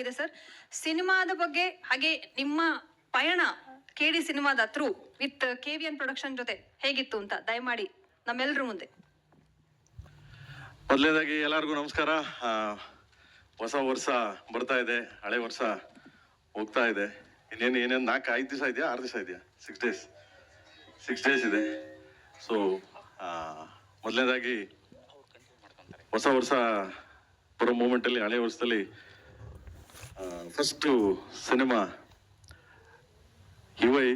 ಆಗಿದೆ ಸರ್? ಸಿನಿಮಾದ ಬಗ್ಗೆ ಹಾಗೆ ನಿಮ್ಮ ಪಯಣ ಕೆ ಡಿ ಸಿನಿಮಾದ through with K V N production ಜೊತೆ ಹೇಗಿತ್ತು ಅಂತ ದಯಮಾಡಿ ನಮ್ಮೆಲ್ಲರ ಮುಂದೆ. ಮೊದಲನೇದಾಗಿ ಎಲ್ಲರಿಗೂ ನಮಸ್ಕಾರ. ಹೊಸ ವರ್ಷ ಬರ್ತಾ ಇದೆ, ಹಳೆ ವರ್ಷ ಹೋಗ್ತಾ ಇದೆ. ಇನ್ನೇನು ಏನೇನು ನಾಲ್ಕು, ಐದು ದಿವಸ ಇದೆಯಾ, ಆರು ದಿವಸ ಇದೆಯಾ? ಸಿಕ್ಸ್ ಡೇಸ್ ಸಿಕ್ಸ್ ಡೇಸ್ ಇದೆ. ಸೊ ಮೊದಲನೇದಾಗಿ ಹೊಸ ವರ್ಷ ಬರೋ ಮೂಮೆಂಟಲ್ಲಿ ಹಳೆ ವರ್ಷದಲ್ಲಿ first cinema UI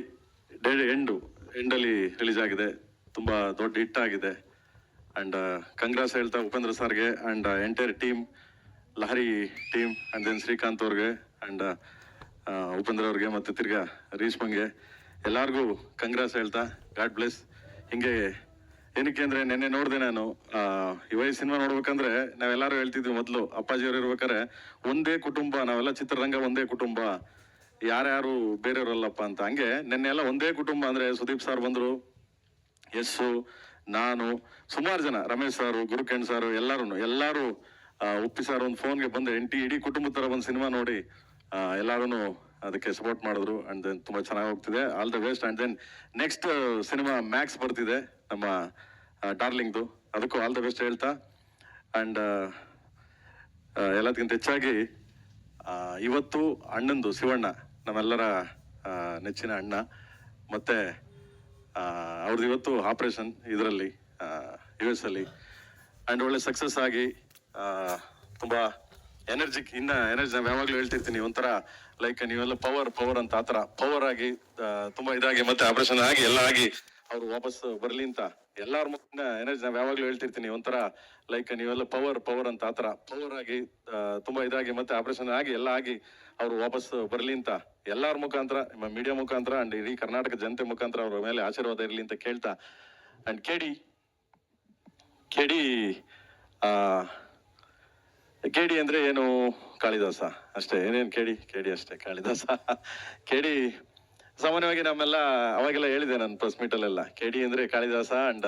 day end ಎಂಡಲ್ಲಿ release ಆಗಿದೆ. ತುಂಬ ದೊಡ್ಡ ಹಿಟ್ ಆಗಿದೆ. ಅಂಡ್ ಕಂಗ್ರಾಸ್ ಹೇಳ್ತಾ ಉಪೇಂದ್ರ ಸರ್ಗೆ and entire team Lahari team and then Srikanth ಅವ್ರಿಗೆ ಅಂಡ್ ಉಪೇಂದ್ರ ಅವ್ರಿಗೆ ಮತ್ತು ತಿರ್ಗಾ ರೀಶ್ಮಂಗೆ ಎಲ್ಲರಿಗೂ ಕಂಗ್ರಾಸ್ ಹೇಳ್ತಾ ಗಾಡ್ ಬ್ಲೆಸ್ ಹಿಂಗೆ ಏನಕ್ಕೆ ಅಂದ್ರೆ ನಿನ್ನೆ ನೋಡಿದೆ ನಾನು ಯುವ ಸಿನಿಮಾ ನೋಡ್ಬೇಕಂದ್ರೆ ನಾವೆಲ್ಲರೂ ಹೇಳ್ತಿದ್ವಿ ಮೊದಲು ಅಪ್ಪಾಜಿಯವ್ರು ಇರ್ಬೇಕಾದ್ರೆ ಒಂದೇ ಕುಟುಂಬ, ನಾವೆಲ್ಲ ಚಿತ್ರರಂಗ ಒಂದೇ ಕುಟುಂಬ, ಯಾರ್ಯಾರು ಬೇರೆಯವರಲ್ಲಪ್ಪ ಅಂತ. ಹಂಗೆ ನಿನ್ನೆ ಎಲ್ಲ ಒಂದೇ ಕುಟುಂಬ ಅಂದ್ರೆ ಸುದೀಪ್ ಸರ್ ಬಂದರು ಯಸ್ಸು ನಾನು, ಸುಮಾರು ಜನ, ರಮೇಶ್ ಸಾರು ಗುರುಕೇಣ್ ಸಾರು ಎಲ್ಲರೂ ಎಲ್ಲರೂ ಉಪ್ಪಿ ಸರ್ ಒಂದು ಫೋನ್ಗೆ ಬಂದು ಎಂಟಿ ಇಡೀ ಕುಟುಂಬ ಥರ ಒಂದು ಸಿನಿಮಾ ನೋಡಿ ಎಲ್ಲರೂ ಅದಕ್ಕೆ ಸಪೋರ್ಟ್ ಮಾಡಿದ್ರು ಅಂಡ್ ದೆನ್ ತುಂಬ ಚೆನ್ನಾಗಿ ಹೋಗ್ತಿದೆ. All the best and then next cinema Max ಬರ್ತಿದೆ, ನಮ್ಮ ಡಾರ್ಲಿಂಗ್ದು ಅದಕ್ಕೂ ಆಲ್ ದ ಬೆಸ್ಟ್ ಹೇಳ್ತಾ. ಅಂಡ್ ಎಲ್ಲದಕ್ಕಿಂತ ಹೆಚ್ಚಾಗಿ ಇವತ್ತು ಅಣ್ಣಂದು, ಶಿವಣ್ಣ, ನಮ್ಮೆಲ್ಲರ ನೆಚ್ಚಿನ ಅಣ್ಣ. ಮತ್ತೆ ಅವ್ರದ್ದು ಇವತ್ತು ಆಪರೇಷನ್ ಇದರಲ್ಲಿ ಯು ಎಸ್ ಅಲ್ಲಿ. ಅಂಡ್ ಒಳ್ಳೆ ಸಕ್ಸಸ್ ಆಗಿ ತುಂಬಾ ಎನರ್ಜಿಕ್ ಇನ್ನ ಎನರ್ಜಿ ನಾವು ಯಾವಾಗಲೂ ಹೇಳ್ತಿರ್ತೀನಿ. ಒಂಥರ ಲೈಕ್ ನೀವೆಲ್ಲ ಪವರ್ ಪವರ್ ಅಂತ ಆತರ ಪವರ್ ಆಗಿ ತುಂಬಾ ಇದಾಗಿ ಮತ್ತೆ ಆಪರೇಷನ್ ಆಗಿ, ಎಲ್ಲ ಆಗಿ ಅವ್ರು ವಾಪಸ್ ಬರ್ಲಿ ಅಂತ ಎಲ್ಲಾರ ಮುಖ ಎನರ್ಜಿ ನಾವ್ ಯಾವಾಗ್ಲೂ ಹೇಳ್ತಿರ್ತೀನಿ. ಒಂಥರ ಲೈಕ್ ನೀವೆಲ್ಲ ಪವರ್ ಪವರ್ ಅಂತ ಆತರ ಪವರ್ ಆಗಿ ತುಂಬಾ ಇದಾಗಿ ಮತ್ತೆ ಆಪರೇಷನ್ ಆಗಿ, ಎಲ್ಲ ಆಗಿ ಅವ್ರು ವಾಪಸ್ ಬರ್ಲಿ ಅಂತ ಎಲ್ಲಾರ ಮುಖಾಂತರ ಮೀಡಿಯಾ ಮುಖಾಂತರ ಅಂಡ್ ಇಡೀ ಕರ್ನಾಟಕ ಜನತೆ ಮುಖಾಂತರ ಅವ್ರ ಮೇಲೆ ಆಶೀರ್ವಾದ ಇರಲಿ ಅಂತ ಕೇಳ್ತಾ. ಅಂಡ್ ಕೆಡಿ ಕೆಡಿ ಕೆಡಿ ಅಂದ್ರೆ ಏನು? ಕಾಳಿದಾಸ ಅಷ್ಟೇ. ಏನೇನು ಕೇಳಿ? ಕೇಳಿ ಅಷ್ಟೇ, ಕಾಳಿದಾಸ. ಕೇಳಿ, ಸಾಮಾನ್ಯವಾಗಿ ನಮ್ಮೆಲ್ಲ ಅವಾಗೆಲ್ಲ ಹೇಳಿದೆ ನಾನು ಪ್ರೆಸ್ ಮೀಟಲ್ಲೆಲ್ಲ ಕೇಡಿ ಅಂದ್ರೆ ಕಾಳಿದಾಸ ಅಂಡ್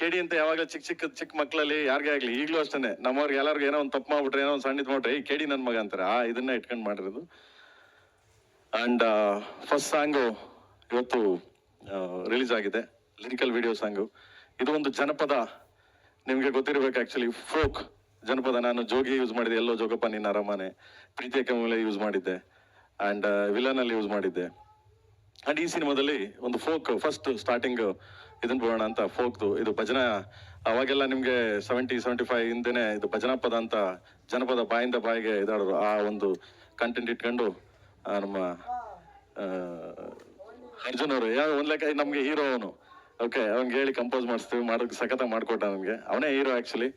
ಕೇಡಿ ಅಂತ ಯಾವಾಗ ಚಿಕ್ಕ ಚಿಕ್ಕ ಚಿಕ್ಕ ಮಕ್ಕಳಲ್ಲಿ ಯಾರಿಗೇ ಆಗ್ಲಿ, ಈಗಲೂ ಅಷ್ಟೇ ನಮ್ಮವ್ರಿಗೆ ಎಲ್ಲರಿಗೂ ಏನೋ ಒಂದು ತಪ್ಪು ಮಾಡ್ಬಿಟ್ರೆ, ಏನೋ ಒಂದು ಸಣ್ಣಿದ್ ಮಾಡ್ರೆ ಈ ಕೇಡಿ ನನ್ನ ಮಗ ಅಂತಾರೆ. ಆ ಇದನ್ನ ಇಟ್ಕೊಂಡು ಮಾಡಿರೋದು. ಅಂಡ್ ಫಸ್ಟ್ ಸಾಂಗು ಇವತ್ತು ರಿಲೀಸ್ ಆಗಿದೆ. ಲಿರಿಕಲ್ ವಿಡಿಯೋ ಸಾಂಗು ಇದು ಒಂದು ಜನಪದ. ನಿಮಗೆ ಗೊತ್ತಿರಬೇಕು ಆಕ್ಚುಲಿ ಫೋಕ್ ಜನಪದ ನಾನು ಜೋಗಿ ಯೂಸ್ ಮಾಡಿದೆ. ಎಲ್ಲೋ ಜೋಗಪ್ಪ, ನಿನ್ನ ಅರಮನೆ. ಪ್ರೀತಿಯ ಕಮಲೆ ಯೂಸ್ ಮಾಡಿದ್ದೆ. ಅಂಡ್ ವಿಲನ್ ಅಲ್ಲಿ ಯೂಸ್ ಮಾಡಿದ್ದೆ. ಅಂಡ್ ಈ ಸಿನಿಮಾದಲ್ಲಿ ಒಂದು ಫೋಕ್ ಫಸ್ಟ್ ಸ್ಟಾರ್ಟಿಂಗ್ ಇದನ್ನು ಬರೋಣ ಅಂತ ಫೋಕ್ದು ಇದು ಭಜನಾ, ಅವಾಗೆಲ್ಲ ನಿಮಗೆ ಸೆವೆಂಟಿ ಸೆವೆಂಟಿ ಫೈವ್ ಹಿಂದೆನೆ ಇದು ಭಜನಾ ಪದ ಅಂತ ಜನಪದ ಬಾಯಿಂದ ಬಾಯಿಗೆ ಇದಾಡೋರು. ಆ ಒಂದು ಕಂಟೆಂಟ್ ಇಟ್ಕೊಂಡು ನಮ್ಮ ಅರ್ಜುನ್ ಅವರು ಯಾವ ಒಂದು ಲೆಕ್ಕ, ನಮಗೆ ಹೀರೋ ಅವನು. ಓಕೆ ಅವ್ನಿಗೆ ಹೇಳಿ ಕಂಪೋಸ್ ಮಾಡಿಸ್ತೀವಿ ಮಾಡೋಕೆ ಸಖತ ಮಾಡಿಕೊಟ್ಟ ನಮ್ಗೆ. ಅವನೇ ಹೀರೋ ಆಕ್ಚುಲಿ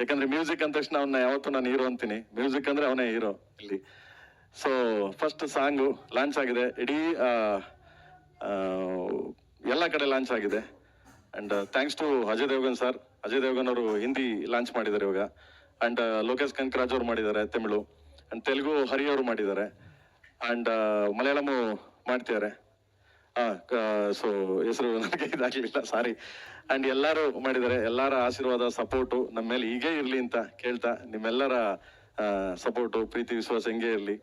ಯಾಕಂದ್ರೆ ಮ್ಯೂಸಿಕ್ ಅಂದ ತಕ್ಷಣ ಅವನ್ನ ಯಾವತ್ತೂ ನಾನು ಹೀರೋ ಅಂತೀನಿ. ಮ್ಯೂಸಿಕ್ ಅಂದ್ರೆ ಅವನೇ ಹೀರೋ ಇಲ್ಲಿ. ಸೊ ಫಸ್ಟ್ ಸಾಂಗು ಲಾಂಚ್ ಆಗಿದೆ. ಇಡೀ ಎಲ್ಲ ಕಡೆ ಲಾಂಚ್ ಆಗಿದೆ. And thanks to Ajay Devgan sir Ajay Devgan ಅವರು ಹಿಂದಿ ಲಾಂಚ್ ಮಾಡಿದ್ದಾರೆ ಇವಾಗ. ಅಂಡ್ ಲೋಕೇಶ್ ಕನಕರಾಜ್ ಅವರು ಮಾಡಿದ್ದಾರೆ, ತಮಿಳು. ಅಂಡ್ ತೆಲುಗು ಹರಿ ಅವರು ಮಾಡಿದ್ದಾರೆ ಅಂಡ್ ಮಲಯಾಳಮು ಮಾಡ್ತಿದ್ದಾರೆ. ಸೊ ಹೆಸರು ನನಗೆ ಇದಾಗಲಿಲ್ಲ ಸಾರಿ ಅಂಡ್ ಎಲ್ಲರೂ ಮಾಡಿದ್ದಾರೆ, ಎಲ್ಲರ ಆಶೀರ್ವಾದ ಸಪೋರ್ಟು ನಮ್ಮ ಮೇಲೆ ಹೀಗೆ ಇರಲಿ ಅಂತ ಕೇಳ್ತಾ, ನಿಮ್ಮೆಲ್ಲರ ಸಪೋರ್ಟು ಪ್ರೀತಿ, ವಿಶ್ವಾಸ ಹೆಂಗೆ ಇರಲಿ.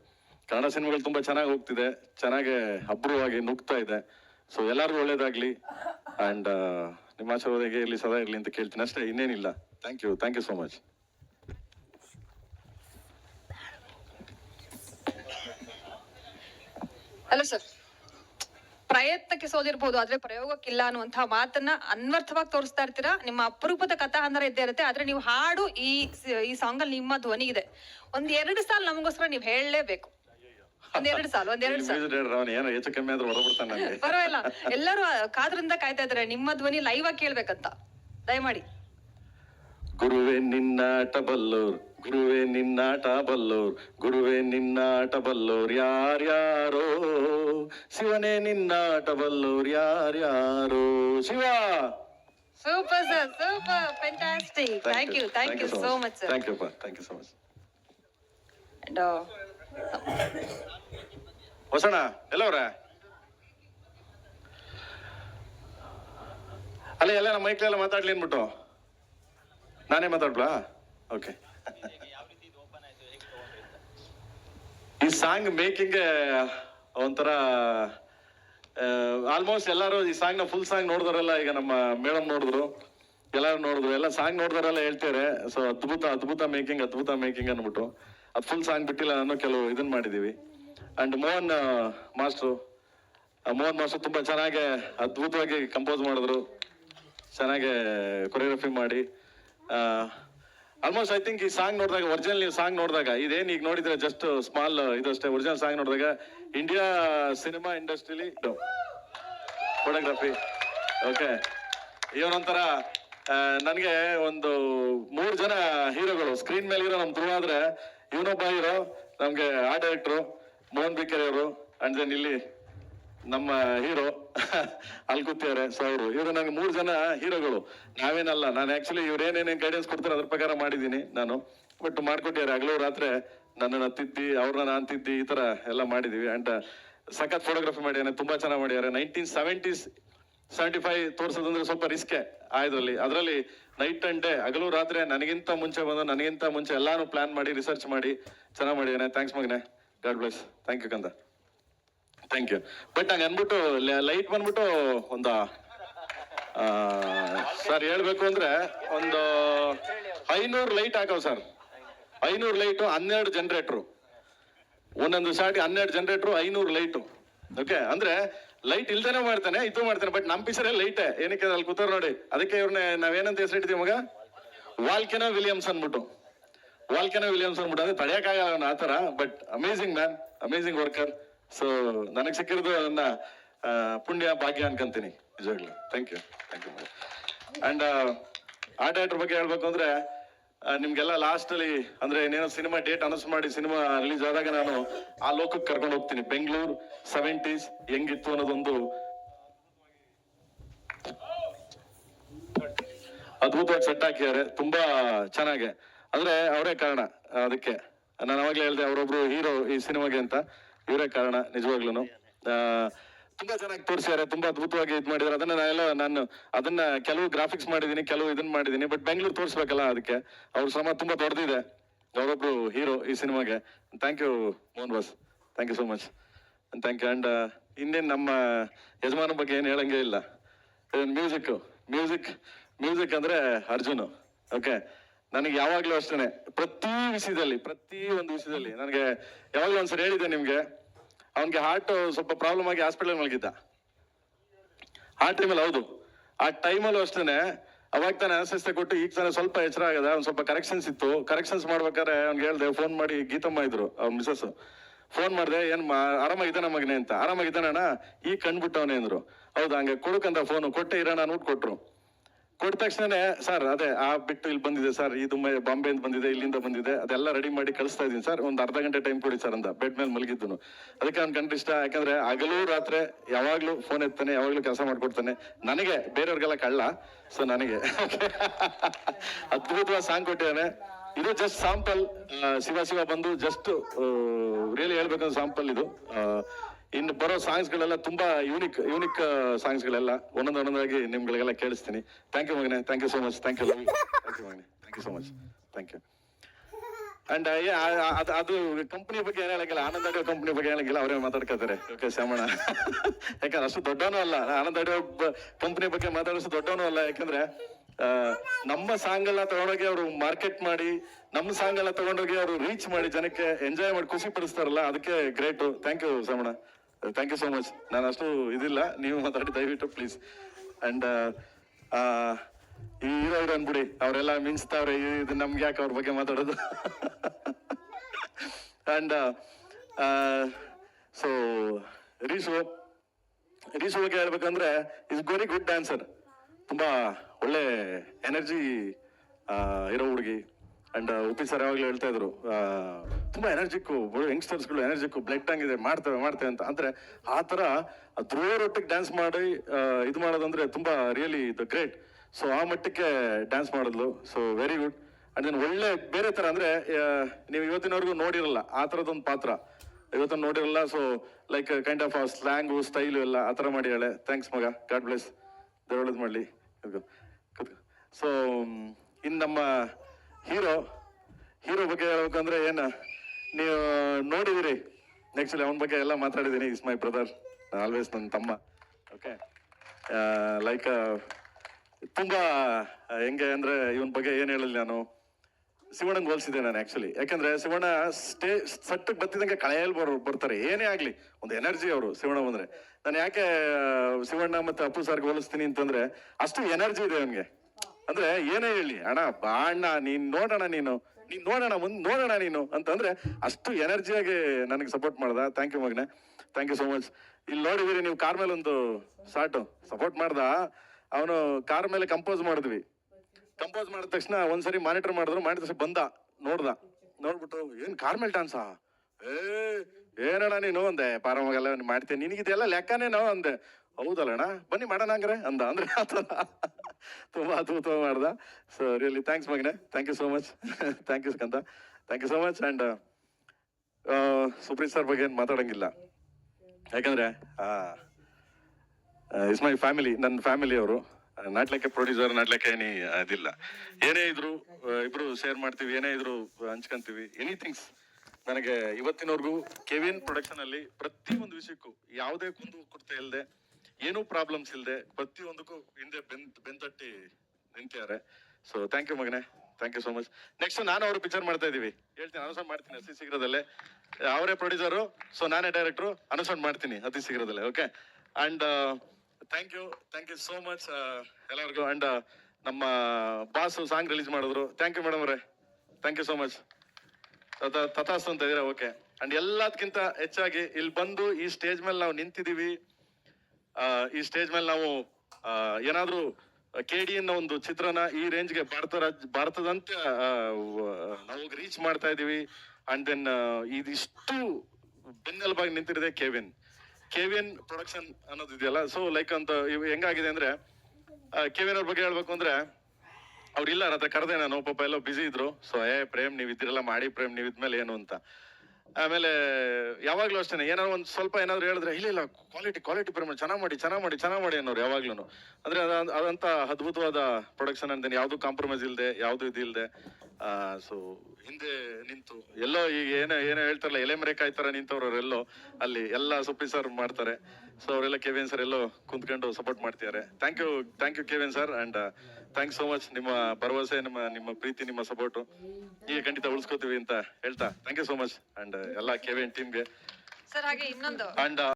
ಕನ್ನಡ ಸಿನಿಮಾಗಳು ತುಂಬಾ ಚೆನ್ನಾಗಿ ಹೋಗ್ತಿದೆ, ಚೆನ್ನಾಗೆ ಅಪ್ರೂವಾಗಿ ನುಗ್ತಾ ಇದೆ. ಸೊ ಎಲ್ಲರಿಗೂ ಒಳ್ಳೇದಾಗಲಿ. ಅಂಡ್ ನಿಮ್ಮ ಆಶೀರ್ವಾದ ಹೇಗೆ ಇರಲಿ, ಸದಾ ಇರಲಿ ಅಂತ ಕೇಳ್ತೀನಿ ಅಷ್ಟೇ, ಇನ್ನೇನಿಲ್ಲ. Thank you thank you so much hello sir ಪ್ರಯತ್ನಕ್ಕೆ ಸೋದಿರ್ಬೋದು ಆದ್ರೆ ಪ್ರಯೋಗಕ್ಕಿಲ್ಲ ಅನ್ನುವಂತಹ ಮಾತನ್ನ ಅನ್ವರ್ಥವಾಗಿ ತೋರಿಸ್ತಾ ಇರ್ತೀರಾ? ನಿಮ್ಮ ಅಪರೂಪದ ಕಥಾ ಹಂದರ ಇದ್ದೇ ಇರುತ್ತೆ. ಆದ್ರೆ ನೀವು ಹಾಡು ಈ ಈ ಸಾಂಗ್ ಅಲ್ಲಿ ನಿಮ್ಮ ಧ್ವನಿ ಇದೆ. ಒಂದ್ ಎರಡು ಸಾಲ ನಮಗೋಸ್ಕರ ನೀವು ಹೇಳಲೇಬೇಕು. ಒಂದೆರಡು ಎರಡು ಸಾಲ ಒಂದ್ ಎರಡು ಸಾಲ. ಏನೋ ಹೆಚ್ಚು ಕಮ್ಮಿ ಆದ್ರೂ ಹೊರಬಿಡ್ತಾನೆ ಪರವಾಗಿಲ್ಲ. ಎಲ್ಲರೂ ಕಾದ್ರಿಂದ ಕಾಯ್ತಾ ಇದಾರೆ ನಿಮ್ಮ ಧ್ವನಿ ಲೈವ್ ಆಗಿ ಕೇಳ್ಬೇಕಂತ. ದಯಮಾಡಿ. ಗುರುವೆ ನಿನ್ನ ಬಲ್ಲೋರ್. ಗುರುವೆ ನಿನ್ನಾಟ ಬಲ್ಲೋರ್ ಗುರುವೆ ನಿನ್ನಾಟ ಬಲ್ಲೋರ್ ಯಾರ್ಯಾರೋ ಶಿವನೇ ನಿನ್ನಾಟ ಬಲ್ಲೋರ್ ಯಾರ್ಯಾರೋ Shiva super sir super fantastic thank you thank you so much sir thank you thank you so much and ಹೊಸಣ ಎಲ್ಲವ್ರ ಅಲ್ಲ ಎಲ್ಲ ನಮ್ಮ ಮೈಕ್ಲೆಲ್ಲ ಮಾತಾಡ್ಲಿ ಅಂದ್ಬಿಟ್ಟು ನಾನೇ ಮಾತಾಡ್ಲಾ ಓಕೆ ಈ ಸಾಂಗ್ ಮೇಕಿಂಗ್ ಒಂಥರ ಆಲ್ಮೋಸ್ಟ್ ಎಲ್ಲರೂ ಈ ಸಾಂಗ್ನ ಫುಲ್ ಸಾಂಗ್ ನೋಡಿದ್ರಲ್ಲ ಈಗ ನಮ್ಮ ಮೇಡಮ್ ನೋಡಿದ್ರು, ಎಲ್ಲರೂ ನೋಡಿದ್ರು, ಎಲ್ಲ ಸಾಂಗ್ ನೋಡಿದ್ರೆಲ್ಲ ಹೇಳ್ತಾರೆ. ಸೊ ಅದ್ಭುತ ಅದ್ಭುತ ಮೇಕಿಂಗ್ ಅದ್ಭುತ ಮೇಕಿಂಗ್ ಅಂದ್ಬಿಟ್ಟು. ಅದು ಫುಲ್ ಸಾಂಗ್ ಬಿಟ್ಟಿಲ್ಲ ನಾನು, ಕೆಲವು ಇದನ್ನ ಮಾಡಿದೀವಿ. And Mohan master Mohan master ತುಂಬಾ ಚೆನ್ನಾಗಿ ಅದ್ಭುತವಾಗಿ ಕಂಪೋಸ್ ಮಾಡಿದ್ರು. ಚೆನ್ನಾಗಿ ಕೊರಿಯೋಗ್ರಫಿ ಮಾಡಿ. ಆಲ್ಮೋಸ್ಟ್ ಐ ಥಿಂಕ್ ಈ ಸಾಂಗ್ ನೋಡಿದಾಗ ಒರಿಜಿನಲ್ ನೀವು ಸಾಂಗ್ ನೋಡಿದಾಗ, ಇದೇನು ಈಗ ನೋಡಿದ್ರೆ ಜಸ್ಟ್ ಸ್ಮಾಲ್ ಇದಷ್ಟೇ ಒರಿಜಿನಲ್ ಸಾಂಗ್ ನೋಡಿದಾಗ ಇಂಡಿಯಾ ಸಿನಿಮಾ ಇಂಡಸ್ಟ್ರಿಲಿ ಫೋಟೋಗ್ರಫಿ ಓಕೆ ಇವನೊಂಥರ ನನಗೆ ಒಂದು ಮೂರು ಜನ ಹೀರೋಗಳು ಸ್ಕ್ರೀನ್ ಮೇಲೆ ಇರೋ ನಮ್ ಧ್ರುವ ಆದ್ರೆ ಇವನೊಬ್ಬ ಹೀರೋ, ನಮಗೆ ಆರ್ಟ್ ಡೈರೆಕ್ಟ್ರು ಮೋಹನ್ ಬಿಕೆರೆ ಅವರು ಅಂಡ್ ದೆನ್ ಇಲ್ಲಿ ನಮ್ಮ ಹೀರೋ ಅಲ್ಲಿ ಕೂತಿದ್ದಾರೆ ಸೊ ಅವರು ಇವರು ನನಗೆ ಮೂರು ಜನ ಹೀರೋಗಳು. ನಾವೇನಲ್ಲ, ನಾನು ಆಕ್ಚುಲಿ ಇವ್ರು ಏನೇನೇನ್ ಗೈಡೆನ್ಸ್ ಕೊಡ್ತಾರೆ ಅದ್ರ ಪ್ರಕಾರ ಮಾಡಿದ್ದೀನಿ ನಾನು. ಬಟ್ ಮಾಡ್ಕೊಟ್ಟಿದ್ದಾರೆ. ಹಗಲು ರಾತ್ರಿ ನನ್ನನ್ನು ತಿದ್ದಿ, ಅವ್ರನ್ನ ನಾನು ತಿದ್ದಿ, ಈ ತರ ಎಲ್ಲ ಮಾಡಿದ್ದೀವಿ. ಅಂಡ್ ಸಖತ್ ಫೋಟೋಗ್ರಫಿ ಮಾಡಿದ್ದಾರೆ ತುಂಬಾ ಚೆನ್ನಾಗಿ ಮಾಡಿದ್ದಾರೆ. ನೈನ್ಟೀನ್ ಸೆವೆಂಟೀಸ್ ಸೆವೆಂಟಿ ಫೈವ್ ತೋರ್ಸೋದಂದ್ರೆ ಸ್ವಲ್ಪ ರಿಸ್ಕೆ ಆಯ್ದಲ್ಲಿ ಅದರಲ್ಲಿ ನೈಟ್ ಅಂಡ್ ಡೇ ಹಗಲು ರಾತ್ರಿ ನನಗಿಂತ ಮುಂಚೆ ಬಂದು, ನನಗಿಂತ ಮುಂಚೆ ಎಲ್ಲಾನು ಪ್ಲಾನ್ ಮಾಡಿ ರಿಸರ್ಚ್ ಮಾಡಿ, ಚೆನ್ನಾಗಿ ಮಾಡಿದ್ದಾನೆ. ಥ್ಯಾಂಕ್ಸ್ ಮಗನೆ. ಗಾಡ್ ಬ್ಲೆಸ್ ಥ್ಯಾಂಕ್ ಯು ಕಂದ. ಥ್ಯಾಂಕ್ ಯು ಬಟ್ ಹಂಗೆ ಅಂದ್ಬಿಟ್ಟು ಲೈಟ್ ಬಂದ್ಬಿಟ್ಟು ಒಂದು ಸರ್ ಹೇಳ್ಬೇಕು ಅಂದ್ರೆ ಒಂದು ಐನೂರು ಲೈಟ್ ಹಾಕವ್ ಸರ್ ಐನೂರು ಲೈಟು ಹನ್ನೆರಡು ಜನರೇಟ್ರು ಒಂದೊಂದು ಸಾಟಿ ಹನ್ನೆರಡು ಜನರೇಟ್ರು ಐನೂರು ಲೈಟು ಓಕೆ ಅಂದ್ರೆ ಲೈಟ್ ಇಲ್ದೇನೆ ಮಾಡ್ತಾನೆ, ಇದು ಮಾಡ್ತಾನೆ ಬಟ್ ನಮ್ ಪಿಸರೇ ಲೈಟೇ ಏನಕ್ಕೆ ಅಲ್ಲಿ ಕೂತಾರ ನೋಡಿ. ಅದಕ್ಕೆ ಇವ್ರನ್ನ ನಾವೇನಂತ ಹೆಸರಿಟ್ಟಿದೀವಿ ಮಗ? ವಾಲ್ಕೆನೋ ವಿಲಿಯಮ್ಸ್ ಅನ್ಬಿಟ್ಟು ವಾಲ್ಕೆನೋ ವಿಲಿಯಮ್ಸ್ ಅನ್ಬಿಟ್ಟು ಅದೇ ತಡೆಯಕ್ಕಾಗಲ್ಲ ಆ ಆತರ but amazing man amazing worker so ನನಗೆ ಸಿಕ್ಕಿರೋದು ನನ್ನ ಪುಣ್ಯ, ಭಾಗ್ಯ ಅನ್ಕೊಂತೀನಿ, ನಿಜವಾಗ್ಲು. Thank you thank you and ಆ ಡೈರೆಕ್ಟರ್ ಬಗ್ಗೆ ಹೇಳ್ಬೇಕು ಅಂದ್ರೆ ನಿಮ್ಗೆಲ್ಲ ಲಾಸ್ಟ್ ಅಲ್ಲಿ, ಅಂದ್ರೆ ಇನ್ನೇನೋ ಸಿನಿಮಾ ಡೇಟ್ ಅನೌನ್ಸ್ ಮಾಡಿ ಸಿನಿಮಾ ರಿಲೀಸ್ ಆದಾಗ ನಾನು ಆ ಲೋಕಕ್ಕೆ ಕರ್ಕೊಂಡು ಹೋಗ್ತೀನಿ. ಬೆಂಗಳೂರು ಸೆವೆಂಟೀಸ್ ಹೆಂಗಿತ್ತು ಅನ್ನೋದೊಂದು ಅದ್ಭುತವಾಗಿ ಸೆಟ್ ಹಾಕಿದ್ದಾರೆ. ತುಂಬಾ ಚೆನ್ನಾಗೆ. ಅಂದ್ರೆ ಅವರೇ ಕಾರಣ, ಅದಕ್ಕೆ. ನಾನು ಅವಾಗ್ಲೇ ಹೇಳ್ದೆ, ಅವರೊಬ್ರು ಹೀರೋ ಈ ಸಿನಿಮಾಗೆ ಅಂತ. ಇವರೇ ಕಾರಣ ನಿಜವಾಗ್ಲೂ ತುಂಬಾ ಚೆನ್ನಾಗಿ ತೋರಿಸಿದ್ದಾರೆ ತುಂಬಾ ಅದ್ಭುತವಾಗಿ ಇದು ಮಾಡಿದ್ದಾರೆ ಅದನ್ನ ನಾನೆಲ್ಲ ನಾನು ಅದನ್ನ ಕೆಲವು ಗ್ರಾಫಿಕ್ಸ್ ಮಾಡಿದ್ದೀನಿ ಕೆಲವು ಇದನ್ನ ಮಾಡಿದ್ದೀನಿ ಬಟ್ ಬೆಂಗಳೂರು ತೋರಿಸ್ಬೇಕಲ್ಲ ಅದಕ್ಕೆ ಅವ್ರ ಶ್ರಮ ತುಂಬಾ ದೊಡ್ಡದಿದೆ ಅವರೊಬ್ರು ಹೀರೋ ಈ ಸಿನಿಮಾಗೆ. Thank you Mohan boss thank you so much thank you and ಇನ್ನೇನು ನಮ್ಮ ಯಜಮಾನ ಬಗ್ಗೆ ಏನು ಹೇಳಂಗೇ ಇಲ್ಲ. ಮ್ಯೂಸಿಕ್ ಮ್ಯೂಸಿಕ್ ಮ್ಯೂಸಿಕ್ ಅಂದ್ರೆ ಅರ್ಜುನ್. ಓಕೆ ನನಗೆ ಯಾವಾಗ್ಲೂ ಅಷ್ಟೇನೆ. ಪ್ರತಿ ವಿಷಯದಲ್ಲಿ, ಪ್ರತಿ ಒಂದು ವಿಷಯದಲ್ಲಿ ನನಗೆ ಯಾವಾಗ್ಲೂ ಒಂದ್ಸರಿ ಹೇಳಿದೆ ನಿಮ್ಗೆ, ಅವನ್ಗೆ ಹಾರ್ಟ್ ಸ್ವಲ್ಪ ಪ್ರಾಬ್ಲಮ್ ಆಗಿ ಹಾಸ್ಪಿಟಲ್ ಮಲಗಿದ್ದ ಆ ಟೈಮಲ್ಲಿ ಹೌದು. ಆ ಟೈಮಲ್ಲೂ ಅಷ್ಟೇನೆ, ಅವಾಗ ತಾನೆ ಅನಸ್ತೆ ಕೊಟ್ಟು ಈಗ ತಾನೇ ಸ್ವಲ್ಪ ಎಚ್ಚರ ಆಗದ ಅವ್ನು ಸ್ವಲ್ಪ ಕರೆಕ್ಷನ್ಸ್ ಇತ್ತು. ಕರೆಕ್ಷನ್ಸ್ ಮಾಡ್ಬೇಕಾದ್ರೆ ಅವ್ನಿಗೆ ಹೇಳ್ದೆ ಫೋನ್ ಮಾಡಿ ಗೀತಮ್ಮ ಇದ್ರು, ಅವ್ನ ಮಿಸಸ್ ಫೋನ್ ಮಾಡಿದೆ, ಏನ್ ಆರಾಮಾಗಿದ್ದಾನ ಮಗನೇ ಅಂತ. ಆರಾಮಾಗಿದ್ದಾನಣ್ಣ ಈಗ ಕಂಡ್ಬಿಟ್ಟವನೇ ಅಂದ್ರು. ಹೌದಾ, ಹಂಗೆ ಕೊಡಕಂತ ಫೋನ್ ಕೊಟ್ಟೆ ಇರೋಣ ಅನ್ಬಿಟ್ಟು ಕೊಟ್ರು. ಕೊಟ್ಟ ತಕ್ಷಣ ಸರ್, ಅದೇ, ಆ ಬಿಟ್ಟು ಇಲ್ಲಿ ಬಂದಿದೆ, ಸರ್, ಇದು ಬಾಂಬೆಯಿಂದ ಬಂದಿದೆ, ಇಲ್ಲಿಂದ ಬಂದಿದೆ, ಅದೆಲ್ಲ ರೆಡಿ ಮಾಡಿ ಕಳಿಸ್ತಾ ಇದ್ದೀನಿ, ಸರ್, ಒಂದು ಅರ್ಧ ಗಂಟೆ ಟೈಮ್ ಕೊಡಿ, ಸರ್ ಅಂತ ಬೆಡ್ ಮೇಲೆ ಮಲಗಿದ್ದು ಅದಕ್ಕೆ ಅವ್ನ ಕಂಡ್ರೆ ಇಷ್ಟ, ಯಾಕಂದ್ರೆ ಹಗಲು ರಾತ್ರಿ ಯಾವಾಗ್ಲೂ ಫೋನ್ ಎತ್ತಾನೆ, ಯಾವಾಗ್ಲೂ ಕೆಲಸ ಮಾಡ್ಕೊಡ್ತಾನೆ. ನನಗೆ ಬೇರೆಯವ್ರಿಗೆಲ್ಲ ಕಳ್ಳ ಸೊ ನನಗೆ. ಅದ್ಭುತವಾಗಿ ಸಾಂಗ್ ಕೊಟ್ಟಿದ್ದಾನೆ. ಇದು ಜಸ್ಟ್ ಸಾಂಪಲ್ ಶಿವ ಶಿವ ಬಂದು ಜಸ್ಟ್ ರಿಯಲಿ ಹೇಳ್ಬೇಕಂದ್ರೆ ಸಾಂಪಲ್ ಇದು. ಇನ್ನು ಬರೋ ಸಾಂಗ್ಸ್ ಗಳೆಲ್ಲ ತುಂಬಾ ಯೂನಿಕ್ ಯೂನಿಕ್ ಸಾಂಗ್ಸ್ ಗಳೆಲ್ಲ ಒಂದೊಂದು ಒಂದೊಂದಾಗಿ ನಿಮ್ಗಳಿಗೆಲ್ಲ ಕೇಳಿಸ್ತೀನಿ. Thank you Magane. Thank you so much thank you thank you Magane. Thank you so much thank you and ಅದು ಅದು ಕಂಪ್ನಿ ಬಗ್ಗೆ ಏನ್ ಹೇಳಂಗಿಲ್ಲ ಆನಂದ್ ಆಡಿಯೋ ಕಂಪನಿ ಬಗ್ಗೆ ಹೇಳಂಗಿಲ್ಲ ಅವರೇ ಮಾತಾಡ್ಕೋತಾರೆ. ಓಕೆ ಶ್ಯಾಮಣ್ಣ. ಯಾಕಂದ್ರೆ ಅಷ್ಟು ದೊಡ್ಡವನು ಅಲ್ಲ. ಆನಂದ್ ಆಡಿಯೋ ಕಂಪನಿ ಬಗ್ಗೆ ಮಾತಾಡೋಷ್ಟು ದೊಡ್ಡವನು ಅಲ್ಲ. ಯಾಕಂದ್ರೆ ನಮ್ಮ ಸಾಂಗ್ ಎಲ್ಲ ತಗೊಂಡೋಗಿ ಅವರು ಮಾರ್ಕೆಟ್ ಮಾಡಿ, ನಮ್ಮ ಸಾಂಗ್ ಎಲ್ಲ ತಗೊಂಡೋಗಿ ಅವರು ರೀಚ್ ಮಾಡಿ, ಜನಕ್ಕೆ ಎಂಜಾಯ್ ಮಾಡಿ, ಖುಷಿ ಪಡಿಸ್ತಾರಲ್ಲ, ಅದಕ್ಕೆ great thank you Shyamanna. Thank you so much ನಾನು ಅಷ್ಟು ಇದಿಲ್ಲ. ನೀವು ಮಾತಾಡಿ, ದಯವಿಟ್ಟು ಪ್ಲೀಸ್ ಆ್ಯಂಡ್ ಈ ಹೀರೋ ಹೀರೋ ಅನ್ಬಿಡಿ ಅವರೆಲ್ಲ ಮಿಂಚ್ತಾವ್ರೆ. ಇದು ನಮ್ಗೆ ಯಾಕೆ ಅವ್ರ ಬಗ್ಗೆ ಮಾತಾಡೋದು? ಆ್ಯಂಡ್ ಸೊ ರೀಸು ರೀಸು ಬಗ್ಗೆ ಹೇಳ್ಬೇಕಂದ್ರೆ ಇಸ್ ವೆರಿ ಗುಡ್ ಡ್ಯಾನ್ಸರ್ ತುಂಬಾ ಒಳ್ಳೆ ಎನರ್ಜಿ ಇರೋ ಹುಡುಗಿ. ಅಂಡ್ ಉಪಿ ಸರ್ ಯಾವಾಗಲೂ ಹೇಳ್ತಾ ಇದ್ರು ತುಂಬಾ ಎನರ್ಜಿಕ್ಕು ಯಂಗ್ಸ್ಟರ್ಸ್ಗಳು ಎನರ್ಜಿಕ್ಕು ಬ್ಲಡ್ ಟ್ಯಾಂಗ್ ಇದೆ, ಮಾಡ್ತೇವೆ ಮಾಡ್ತೇವೆ ಅಂತ. ಅಂದ್ರೆ ಆ ತರ ಧ್ರುವರೊಟ್ಟಿಗೆ ಡ್ಯಾನ್ಸ್ ಮಾಡಿ ಇದು ಮಾಡೋದಂದ್ರೆ ತುಂಬಾ ರಿಯಲಿ ದ ಗ್ರೇಟ್ ಸೊ ಆ ಮಟ್ಟಕ್ಕೆ ಡ್ಯಾನ್ಸ್ ಮಾಡಿದ್ಲು. So very good and then ಒಳ್ಳೆ ಬೇರೆ ತರ ಅಂದ್ರೆ ನೀವು ಇವತ್ತಿನವರೆಗೂ ನೋಡಿರಲ್ಲ, ಆ ತರದೊಂದು ಪಾತ್ರ. ಇವತ್ತು ನೋಡಿರಲ್ಲ so like kind of slang style ಎಲ್ಲ ಆ ಥರ ಮಾಡಿ ಹೇಳೆ. ಥ್ಯಾಂಕ್ಸ್ ಮಗ. ಗಾಡ್ ಬ್ಲೆಸ್ ದೇವ್ರ ಮಾಡ್ಲಿ. ಸೊ ಇನ್ನು ನಮ್ಮ ಹೀರೋ ಹೀರೋ ಬಗ್ಗೆ ಹೇಳ್ಬೇಕಂದ್ರೆ ಏನು, ನೀವು ನೋಡಿದಿರಿ. ಆಕ್ಚುಲಿ ಅವನ ಬಗ್ಗೆ ಎಲ್ಲ ಮಾತಾಡಿದ್ದೀನಿ ಇಸ್ ಮೈ ಬ್ರದರ್ ಆಲ್ವೇಸ್ ನನ್ನ ತಮ್ಮ. ಓಕೆ ಲೈಕ್ ತುಂಬಾ ಹೆಂಗೆ ಅಂದ್ರೆ ಇವನ್ ಬಗ್ಗೆ ಏನು ಹೇಳಲಿ ನಾನು. ಶಿವಣ್ಣಂಗೆ ಹೋಲಿಸಿದೆ ನಾನು ಆ್ಯಕ್ಚುಲಿ ಯಾಕಂದ್ರೆ ಶಿವಣ್ಣ ಸ್ಟೇ ಸಟ್ಟಕ್ಕೆ ಬತ್ತಿದಂಗೆ ಕಳೆಯಲ್ಲಿ ಬರ್, ಬರ್ತಾರೆ. ಏನೇ ಆಗಲಿ, ಒಂದು ಎನರ್ಜಿ ಅವರು ಶಿವಣ್ಣ ಬಂದ್ರೆ. ನಾನು ಯಾಕೆ ಶಿವಣ್ಣ ಮತ್ತೆ ಅಪ್ಪು ಸಾರ್ಗೆ ಹೋಲಿಸ್ತೀನಿ ಅಂತಂದ್ರೆ ಅಷ್ಟು ಎನರ್ಜಿ ಇದೆ ಅವನ್ಗೆ. ಅಂದ್ರೆ ಏನೇ ಹೇಳಿ, ಅಣ್ಣ ಬಾ ಅಣ್ಣ ನೀನ್ ನೋಡೋಣ ನೀನು, ನೀನ್ ನೋಡೋಣ ಮುಂದ್ ನೋಡೋಣ ನೀನು ಅಂತಂದ್ರೆ ಅಷ್ಟು ಎನರ್ಜಿಯಾಗಿ ನನಗೆ ಸಪೋರ್ಟ್ ಮಾಡ್ದ. ಥ್ಯಾಂಕ್ ಯು ಮಗನೆ. ಥ್ಯಾಂಕ್ ಯು ಸೋ ಮಚ್ ಇಲ್ಲಿ ನೋಡಿದಿರಿ, ನೀವು ಕಾರ್ ಮೇಲೆ ಒಂದು ಸಾಟು. ಸಪೋರ್ಟ್ ಮಾಡ್ದ. ಅವನು ಕಾರ್ ಮೇಲೆ ಕಂಪೋಸ್ ಮಾಡಿದ್ವಿ. ಕಂಪೋಸ್ ಮಾಡಿದ ತಕ್ಷಣ ಒಂದ್ಸರಿ ಮಾನಿಟರ್ ಮಾಡಿದ್ರು. ಮಾಡಿದ ತಕ್ಷಣ ಬಂದ, ನೋಡ್ದ. ನೋಡ್ಬಿಟ್ಟು, ಏನ್ ಕಾರ್ ಮೇಲೆ ಡಾನ್ಸ ಏ, ಏನಣ್ಣ ನೀನು? ಅಂದೆ. ಪಾರಮಗೆಲ್ಲ ಮಾಡ್ತೀನಿ. ನಿನಗಿದೆಲ್ಲ ಲೆಕ್ಕನೇನೋ? ಅಂದೆ. ಹೌದಲ್ಲಣ್ಣ. ಬನ್ನಿ ಮಾಡೋಣ ಹಂಗ್ರೆ. ಅಂದ. ಅಂದ್ರೆ ತುಂಬಾ ಅದ್ಭುತ ಮಾಡ್ದ. So really thanks Magane. Thank you so much thank you ಸ್ಕಂತ thank you so much and Supreeth sir ಬಗ್ಗೆ ಏನು ಮಾತಾಡಂಗಿಲ್ಲ. ಯಾಕಂದ್ರೆ ಇಸ್ ಮೈ ಫ್ಯಾಮಿಲಿ ನನ್ನ ಫ್ಯಾಮಿಲಿ ಅವರು. ನಾಟ್ಲಕ್ಕೆ ಪ್ರೊಡ್ಯೂಸರ್ ನಾಟ್ಲಕ್ಕೆ ಏನಿ ಅದಿಲ್ಲ ಏನೇ ಇದ್ರು ಇಬ್ರು ಶೇರ್ ಮಾಡ್ತೀವಿ, ಏನೇ ಇದ್ರು ಹಂಚ್ಕೊಂತೀವಿ. ಎನಿಥಿಂಗ್ಸ್ ನನಗೆ ಇವತ್ತಿನವರೆಗೂ ಕೆವಿನ್ ಪ್ರೊಡಕ್ಷನ್ ಅಲ್ಲಿ ಪ್ರತಿ ಒಂದು ವಿಷಯಕ್ಕೂ ಯಾವುದೇ ಕುಂದು ಕೊರತೆ ಇಲ್ಲದೆ ಏನೂ ಪ್ರಾಬ್ಲಮ್ಸ್ ಇಲ್ಲದೆ ಪ್ರತಿಯೊಂದಕ್ಕೂ ಹಿಂದೆ ಬೆನ್ ಬೆಂತಟ್ಟಿ ನಿಂತಿದ್ದಾರೆ so thank you Magane. Thank you so much next ನಾನು ಅವರು ಪಿಕ್ಚರ್ ಮಾಡ್ತಾ ಇದೀವಿ. ಹೇಳ್ತೀನಿ ಅನೌನ್ಸ್ ಮಾಡ್ತೀನಿ ಅತಿ ಶೀಘ್ರದಲ್ಲೇ. ಅವರೇ ಪ್ರೊಡ್ಯೂಸರು ಸೊ ನಾನೇ ಡೈರೆಕ್ಟ್ರು ಅನೌನ್ಸ್ ಮಾಡ್ತೀನಿ ಅತಿ ಶೀಘ್ರದಲ್ಲೇ okay and thank you thank you so much ಎಲ್ಲರಿಗೂ. ಅಂಡ್ ನಮ್ಮ ಬಾಸು ಸಾಂಗ್ ರಿಲೀಸ್ ಮಾಡಿದ್ರು. ಥ್ಯಾಂಕ್ ಯು ಮೇಡಮ್ ಅವರೇ. ಥ್ಯಾಂಕ್ ಯು ಸೋ ಮಚ್ ತಥಾಸ್ತು ಅಂತ ಇದೀರಾ ಓಕೆ ಅಂಡ್ ಎಲ್ಲದಕ್ಕಿಂತ ಹೆಚ್ಚಾಗಿ ಇಲ್ಲಿ ಬಂದು ಈ ಸ್ಟೇಜ್ ಮೇಲೆ ನಾವು ನಿಂತಿದೀವಿ ಆ, ಈ ಸ್ಟೇಜ್ ಮೇಲೆ ನಾವು ಏನಾದರೂ ಕೆ ಡಿ ಅನ್ನೋ ಒಂದು ಚಿತ್ರನ ಈ ರೇಂಜ್ಗೆ ಭಾರತ ರಾಜ್, ಭಾರತದಂತ ನಾವು ರೀಚ್ ಮಾಡ್ತಾ ಇದೀವಿ ಅಂಡ್ ದೆನ್ ಇದಿಷ್ಟು ಬೆನ್ನೆಲುಬಾಗಿ ನಿಂತಿರದೆ ಕೆವಿನ್ ಕೆವಿನ್ ಪ್ರೊಡಕ್ಷನ್ ಅನ್ನೋದು ಇದೆಯಲ್ಲ? ಸೊ ಲೈಕ್ ಅಂತ ಹೆಂಗಾಗಿದೆ ಅಂದ್ರೆ ಕೆವಿನ್ ಅವ್ರ ಬಗ್ಗೆ ಹೇಳ್ಬೇಕು ಅಂದ್ರೆ ಅವ್ರಿಲ್ಲ ರಥ ಕರೆದೆ ನಾನು, ಪಾಪ ಎಲ್ಲ ಬಿಸಿ ಇದ್ರು. ಸೊ ಏ, ಪ್ರೇಮ್ ನೀವ್ ಇದ್ರಲ್ಲ ಮಾಡಿ ಪ್ರೇಮ್ ನೀವ್ ಇದ್ಮೇಲೆ ಏನು ಅಂತ. ಆಮೇಲೆ ಯಾವಾಗ್ಲೂ ಅಷ್ಟೇ ಏನಾದ್ರು ಒಂದು ಸ್ವಲ್ಪ ಏನಾದ್ರು ಹೇಳಿದ್ರೆ, ಇಲ್ಲ ಇಲ್ಲ ಕ್ವಾಲಿಟಿ ಕ್ವಾಲಿಟಿ ಪ್ರಮಾಣ ಚೆನ್ನಾಗಿ ಮಾಡಿ ಚೆನ್ನಾಗಿ ಮಾಡಿ ಚೆನ್ನಾಗಿ ಮಾಡಿ ಅನ್ನೋರು ಯಾವಾಗ್ಲೂ ಅಂದ್ರೆ ಅದ ಅದಂತ ಅದ್ಭುತವಾದ ಪ್ರೊಡಕ್ಷನ್ ಅಂತೇನೆ ಯಾವ್ದು ಕಾಂಪ್ರಮೈಸ್ ಇಲ್ಲದೆ ಯಾವ್ದು ಇದಿಲ್ದೆ. ಸೊ ಹಿಂದೆ ನಿಂತು ಎಲ್ಲೋ ಈಗ ಏನೋ ಏನೋ ಹೇಳ್ತಾರಲ್ಲ ಎಲೆ ಮರೆ ಕಾಯ್ತಾರ ನಿಂತವ್ರು ಎಲ್ಲೋ ಅಲ್ಲಿ ಎಲ್ಲ ಸುಪ್ಪಿ ಸರ್ ಮಾಡ್ತಾರೆ. ಸೊ ಅವರೆಲ್ಲ ಕೆವಿನ್ ಸರ್ ಎಲ್ಲೋ ಕುಂತ್ಕೊಂಡು ಸಪೋರ್ಟ್ ಮಾಡ್ತಿದ್ದಾರೆ. Thank you thank you Kevin sir and thanks so much ನಿಮ್ಮ ಭರವಸೆ ನಿಮ್ಮ ನಿಮ್ಮ ಪ್ರೀತಿ ನಿಮ್ಮ ಸಪೋರ್ಟ್ ಈಗ ಖಂಡಿತ ಉಳಿಸ್ಕೋತೀವಿ ಅಂತ ಹೇಳ್ತಾ. Thank you so much and ಎಲ್ಲ ಕೆವಿನ್ ಟೀಮ್ಗೆ ಸರ್ ಹಾಗೆ ಇನ್ನೊಂದು. ಅಂಡ್